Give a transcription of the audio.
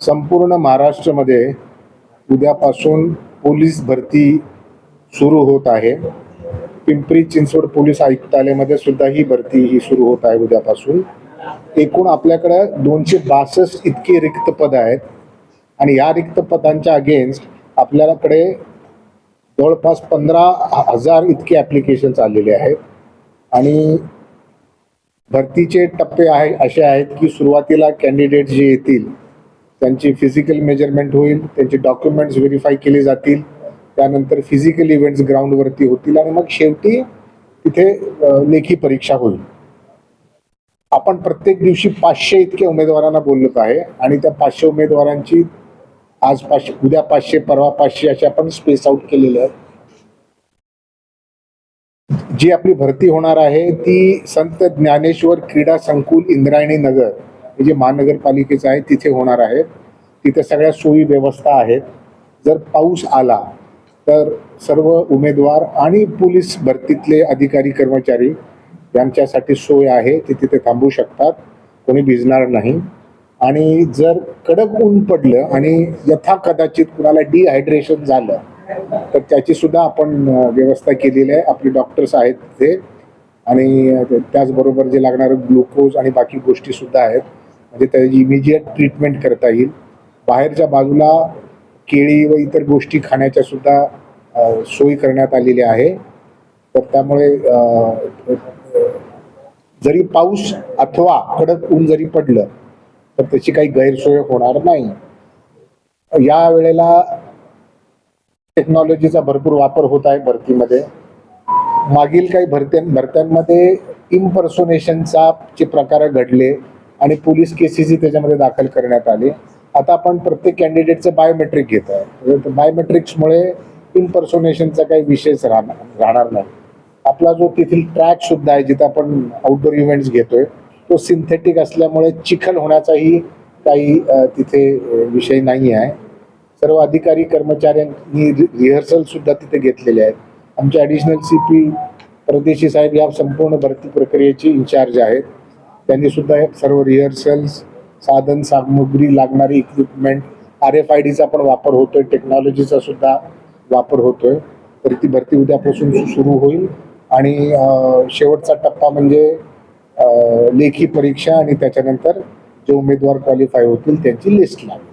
संपूर्ण महाराष्ट्रामध्ये उद्यापासून पोलीस भरती सुरू होत आहे. पिंपरी चिंचवड पोलीस आयुक्तालयामध्ये सुद्धा ही भरती ही सुरू होत आहे उद्यापासून. एकूण आपल्याकडं दोनशे बासष्ट इतके रिक्त पद आहेत. आणि या रिक्त पदांच्या अगेन्स्ट आपल्याकडे जवळपास पंधरा हजार इतके ॲप्लिकेशन्स आलेले आहेत. आणि भरतीचे टप्पे आहे असे आहेत की सुरुवातीला कॅन्डिडेट जे येतील त्यांची फिजिकल मेजरमेंट होईल त्यांचे डॉक्युमेंट्स व्हेरीफाय केले जातील त्यानंतर फिजिकल इव्हेंट्स ग्राउंडवरती होतील आणि मग शेवटी तिथे लेखी परीक्षा होईल. आपण प्रत्येक दिवशी पाचशे इतके उमेदवारांना बोललो आहे आणि त्या पाचशे उमेदवारांची आज पाचशे उद्या पाचशे परवा पाचशे असे आपण स्पेस आउट केलेले आहे. जी आपली भरती होणार आहे ती संत ज्ञानेश्वर क्रीडा संकुल इंद्रायणी नगर. हे जे महानगरपालिकेचं आहे तिथे होणार आहे तिथे सगळ्या सोयी व्यवस्था आहेत. जर पाऊस आला तर सर्व उमेदवार आणि पोलीस भरतीतले अधिकारी कर्मचारी यांच्यासाठी सोय आहे. ते तिथे थांबू शकतात. कोणी भिजणार नाही. आणि जर कडक ऊन पडलं आणि यथा कदाचित कुणाला डिहायड्रेशन झालं तर त्याची सुद्धा आपण व्यवस्था केलेली आहे. आपले डॉक्टर्स आहेत तिथे. आणि त्याचबरोबर जे लागणारं ग्लुकोज आणि बाकी गोष्टी सुद्धा आहेत. म्हणजे त्याची इमिजिएट ट्रीटमेंट करता येईल. बाहेरच्या बाजूला केळी व इतर गोष्टी खाण्याच्या सुद्धा सोयी करण्यात आलेली आहे. तर त्यामुळे जरी पाऊस अथवा कडक ऊन जरी पडलं तर त्याची काही गैरसोय होणार नाही. या वेळेला टेक्नॉलॉजीचा भरपूर वापर होत आहे भरतीमध्ये. मागील काही भरत्यां भरत्यांमध्ये इम्पर्सोनेशनचा जे प्रकार घडले आणि पोलीस केसेसही त्याच्यामध्ये दाखल करण्यात आले. आता आपण प्रत्येक कॅन्डिडेटचं बायोमेट्रिक घेत आहे बायोमेट्रिक्समुळे इम्पर्सोनेशनचा काही विषयच राहणार राहणार नाही. आपला जो तेथील ट्रॅक सुद्धा आहे जिथं आपण आउटडोर इव्हेंट्स घेतोय तो सिंथेटिक असल्यामुळे चिखल होण्याचाही काही तिथे विषय नाही आहे सर्व अधिकारी कर्मचाऱ्यांनी रिहर्सल सुद्धा तिथे घेतलेले आहेत. आमचे ॲडिशनल सी पी परदेशी साहेब या संपूर्ण भरती प्रक्रियेचे इन्चार्ज आहेत. त्यांनी सुद्धा सर्व रिहर्सल्स साधन सामुग्री लागणारी इक्विपमेंट आर एफ आय डीचा पण वापर होतोय टेक्नॉलॉजीचा सुद्धा वापर होतोय. तर ती भरती उद्यापासून सुरू होईल. आणि शेवटचा टप्पा म्हणजे लेखी परीक्षा आणि त्याच्यानंतर जे उमेदवार क्वालिफाय होतील त्यांची लिस्ट लागेल.